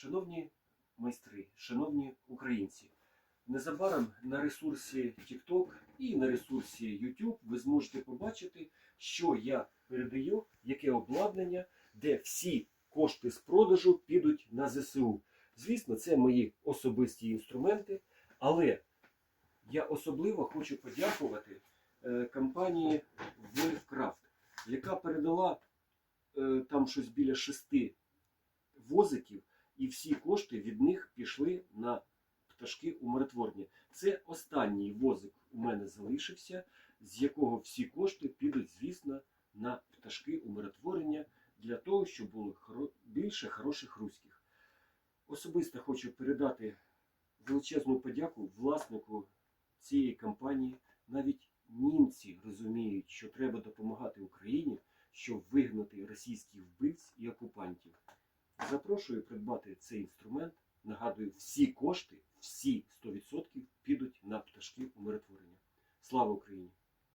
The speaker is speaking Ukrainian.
Шановні майстри, шановні українці, незабаром на ресурсі TikTok і на ресурсі YouTube ви зможете побачити, що я передаю, яке обладнання, де всі кошти з продажу підуть на ЗСУ. Звісно, це мої особисті інструменти, але я особливо хочу подякувати е, компанії Вольфкрафт, яка передала е, там щось біля шести возиків, і всі кошти від них пішли на пташки умиротворення. Це останній возик у мене залишився, з якого всі кошти підуть, звісно, на пташки умиротворення для того, щоб було більше хороших руських. Особисто хочу передати величезну подяку власнику цієї компанії. Навіть німці розуміють, що треба допомагати Україні, щоб вигнати російських вбивць і. Запрошую придбати цей інструмент. Нагадую, всі кошти, всі 100% підуть на пташки умиротворення. Слава Україні!